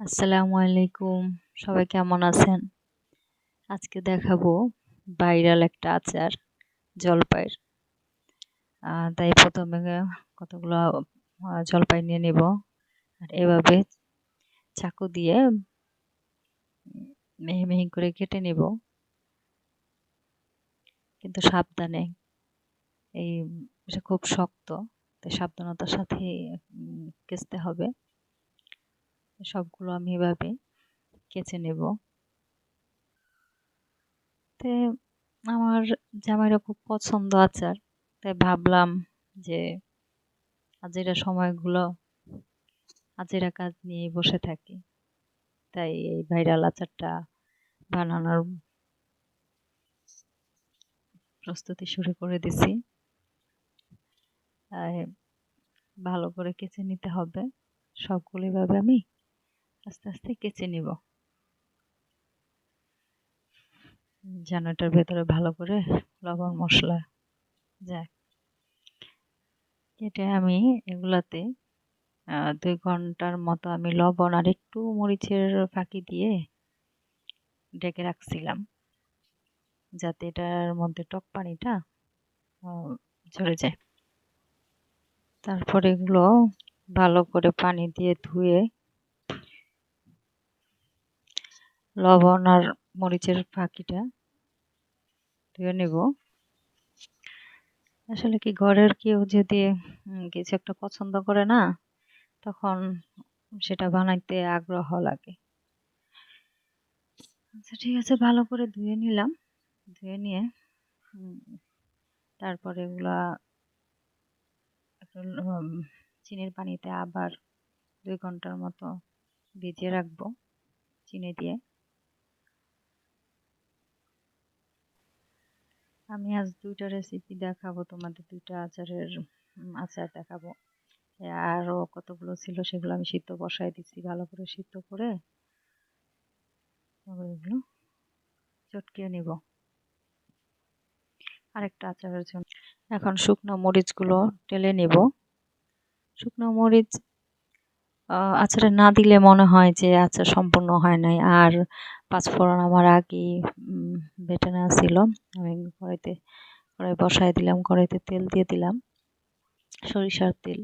আসসালামু আলাইকুম সবাই কেমন আছেন? আজকে দেখাবো ভাইরাল একটা আচার জলপাইয়ের তাই প্রথমে কতগুলো জলপাই নিয়ে নেব। আর এভাবে চাকু দিয়ে মিহি মেহি করে কেটে নেব। কিন্তু সাবধানে, এই খুব শক্ত, তাই সাবধানতার সাথে কেচতে হবে। সবগুলো আমি এভাবে কেচে নেব। তে আমার জামাইরা খুব পছন্দ আচার, তাই ভাবলাম যে আজেরা সময়গুলো আজেরা কাজ নিয়ে বসে থাকি। তাই এই ভাইরাল আচারটা বানানোর প্রস্তুতি শুরু করে দিছি। ভালো করে কেচে নিতে হবে। সবগুলো এভাবে আমি আস্তে আস্তে কেচে নিব। যেন এটার ভেতরে ভালো করে লবণ মশলা যায় এটা আমি এগুলাতে দুই ঘণ্টার মতো আমি লবণ আর একটু মরিচের ফাঁকি দিয়ে ডেকে রাখছিলাম। যাতে এটার মধ্যে টক পানিটা ঝরে যায়। তারপরে এগুলো ভালো করে পানি দিয়ে ধুয়ে লবণ আর মরিচের ফাঁকিটা ধুয়ে নেব। আসলে কি ঘরের কেউ যদি কিছু একটা পছন্দ করে না, তখন সেটা বানাইতে আগ্রহ লাগে। আচ্ছা ঠিক আছে, ভালো করে ধুয়ে নিলাম। ধুয়ে নিয়ে তারপরে এগুলা চিনির পানিতে আবার দুই ঘণ্টার মতো ভিজিয়ে রাখব, চিনি দিয়ে। আমি আজ দুইটা রেসিপি দেখাবো, তোমাদের দুইটা আচারের আচার দেখাবো। আরও কতগুলো ছিল সেগুলো আমি সিদ্ধ বসাই দিচ্ছি, ভালো করে সিদ্ধ করে। এগুলো চটকিয়ে নিব। আরেকটা আচারের জন্য। এখন শুকনো মরিচগুলো টেলে নেব। শুকনো মরিচ আচারে না দিলে মনে হয় যে আচার সম্পূর্ণ হয় নাই। আর পাঁচফোড়ন আমার আগে বেটে নেওয়া ছিল। আমি কড়াইতে, কড়াই বসাই দিলাম, কড়াইতে তেল দিয়ে দিলাম, সরিষার তেল।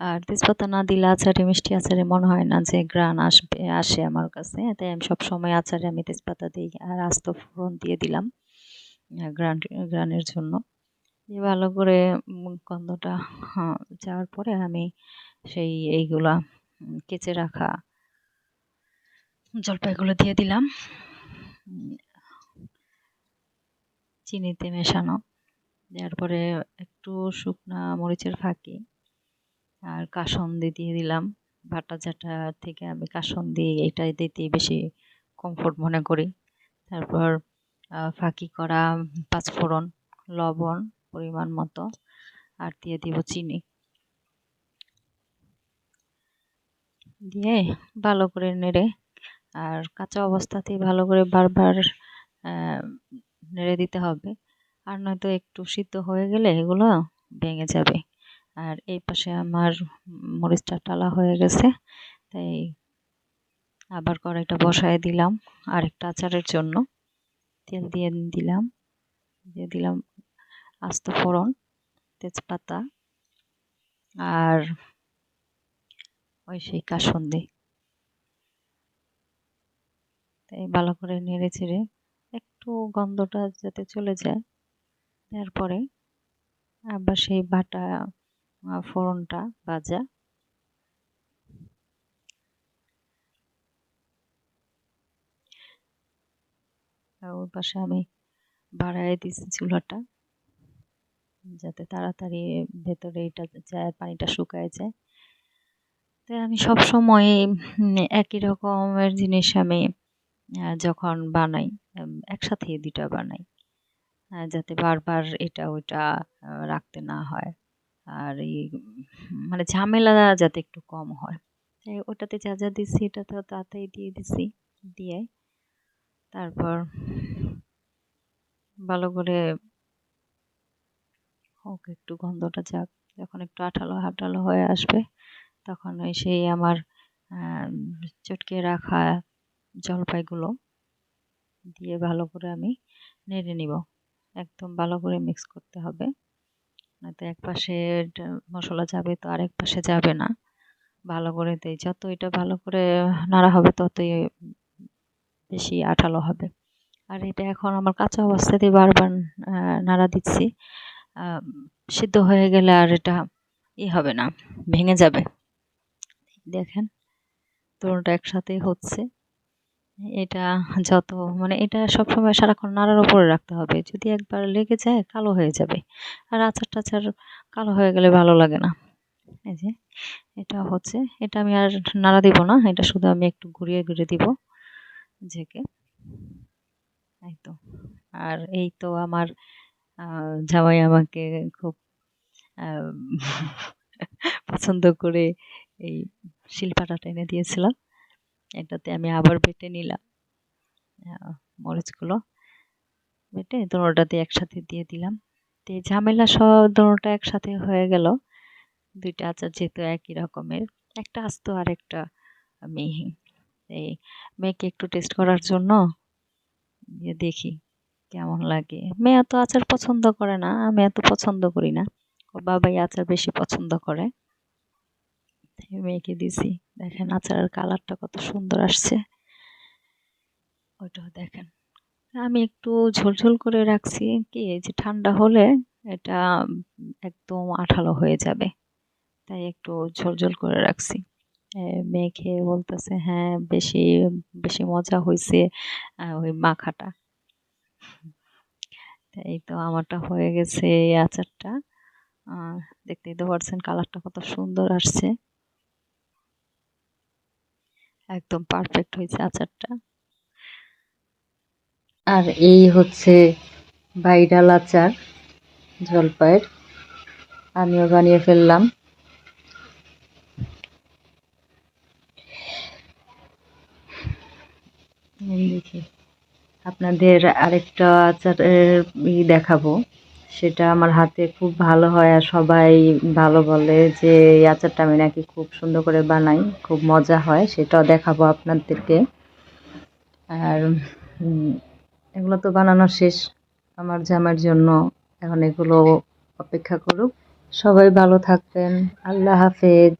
আর তেজপাতা না দিলে আচারে, মিষ্টি আচারে মনে হয় না যে গ্রান আসবে, আসে আমার কাছে। তাই আমি সবসময় আচারে আমি তেজপাতা দিই আর আস্ত ফোড়ন দিয়ে দিলাম গ্রান গ্রানের জন্য। দিয়ে ভালো করে গন্ধটা যাওয়ার পরে আমি সেই এইগুলা কেচে রাখা জলপাইগুলো দিয়ে দিলাম। চিনিতে মেশানো। দেওয়ার পরে একটু শুকনা মরিচের ফাঁকি আর কাসন্দি দিয়ে দিলাম। বাটা চাটা থেকে আমি কাসন্দি এটাই দিতে বেশি কমফোর্ট মনে করি। তারপর ফাঁকি করা পাঁচফোড়ন লবণ পরিমাণ মতো। আর দিয়ে দিব চিনি। দিয়ে ভালো করে নেড়ে আর কাঁচা অবস্থাতেই ভালো করে বারবার নেড়ে দিতে হবে। আর নয়তো একটু সিদ্ধ হয়ে গেলে এগুলো ভেঙে যাবে। আর এই পাশে আমার মরিচটা টালা হয়ে গেছে, তাই আবার কড়াইটা বসায় দিলাম আরেকটা আচারের জন্য। তেল দিয়ে দিলাম দিয়ে দিলাম আস্ত ফোড়ন, তেজপাতা আর সেই কাসন্দি তাই ভালো করে নেড়ে চেড়ে একটু গন্ধটা যাতে চলে যায়। তারপরে আবার সেই বাটা ফোড়নটা ভাজা। ওর পাশে আমি বাড়াই দিচ্ছি চুলাটা, যাতে তাড়াতাড়ি ভেতরে এটা যায়, পানিটা শুকায় যায়। তো আমি সব সময় একই রকমের জিনিস আমি যখন বানাই একসাথে দুটা বানাই যাতে বারবার এটা ওইটা রাখতে না হয়। আর এই মানে ঝামেলা যাতে একটু কম হয়। তাই ওটাতে যা যা দিচ্ছি এটা তো তাতেই দিয়ে দিছি, দিয়ে তারপর ভালো করে হোক, একটু গন্ধটা যাক, যখন একটু আঠালো আঠালো হয়ে আসবে তখন ওই সেই আমার চটকে রাখা জলপাইগুলো দিয়ে ভালো করে আমি নেড়ে নিব। একদম ভালো করে মিক্স করতে হবে। নয়তো এক পাশে মশলা যাবে তো আরেক পাশে যাবে না। ভালো করে দেই। যত এটা ভালো করে নাড়া হবে ততই বেশি আঠালো হবে। আর এটা এখন আমার কাঁচা অবস্থাতেই বারবার নাড়া দিচ্ছি। সিদ্ধ হয়ে গেলে আর এটা ই হবে না, ভেঙে যাবে। দেখেন দুটোটা একসাথেই হচ্ছে। এটা যত মানে এটা সবসময় সারাক্ষণ নাড়ার উপরে রাখতে হবে। যদি একবার লেগে যায় কালো হয়ে যাবে। আর আচার টাচার কালো হয়ে গেলে ভালো লাগে না। এই যে এটা হচ্ছে এটা আমি আর নাড়া দিব না। এটা শুধু আমি একটু ঘুরিয়ে ঘুরিয়ে দিব। ঝেঁকে। এই তো। আর এই তো আমার জামাই আমাকে খুব পছন্দ করে এই শিলপাটাটা এনে দিয়েছিলাম। এটাতে আমি আবার বেটে নিলাম। মরিচগুলো বেটে দোনোটাতে একসাথে দিয়ে দিলাম। তো এই ঝামেলা সব দোনোটা একসাথে হয়ে গেল। দুইটা আচার যেহেতু একই রকমের, একটা আস্ত আর একটা মিহি এই মেয়েকে একটু টেস্ট করার জন্য দিয়ে দেখি কেমন লাগে। মেয়ে এত আচার পছন্দ করে না আমি এত পছন্দ করি না। ওর বাবাই আচার বেশি পছন্দ করে। মেয়েকে দিছি। দেখেন আচারের কালারটা কত সুন্দর আসছে। ওইটাও দেখেন। আমি একটু ঝোলঝোল করে রাখছি। কি যে ঠান্ডা হলে এটা একদম আঠালো হয়ে যাবে। তাই একটু ঝোলঝোল করে রাখছি। মেয়ে খেয়ে বলতেছে হ্যাঁ বেশি বেশি মজা হয়েছে ওই মাখাটা। এই তো আমারটা হয়ে গেছে এই আচারটা। দেখতেই তো পারছেন কালারটা কত সুন্দর আসছে। একদম পারফেক্ট হয়েছে আচারটা। আর এই হচ্ছে ভাইরাল আচার, জলপাইয়ের। আমিও বানিয়ে ফেললাম। দেখি আপনাদের আরেকটা আচারের ই দেখাবো। সেটা আমার হাতে খুব ভালো হয় আর সবাই ভালো বলে যে, এই আচারটা আমি নাকি খুব সুন্দর করে বানাই, খুব মজা হয়, সেটাও দেখাবো আপনাদেরকে। আর এগুলো তো বানানো শেষ। আমার জামার জন্য এখন এগুলো অপেক্ষা করুক। সবাই ভালো থাকবেন। আল্লাহ হাফেজ।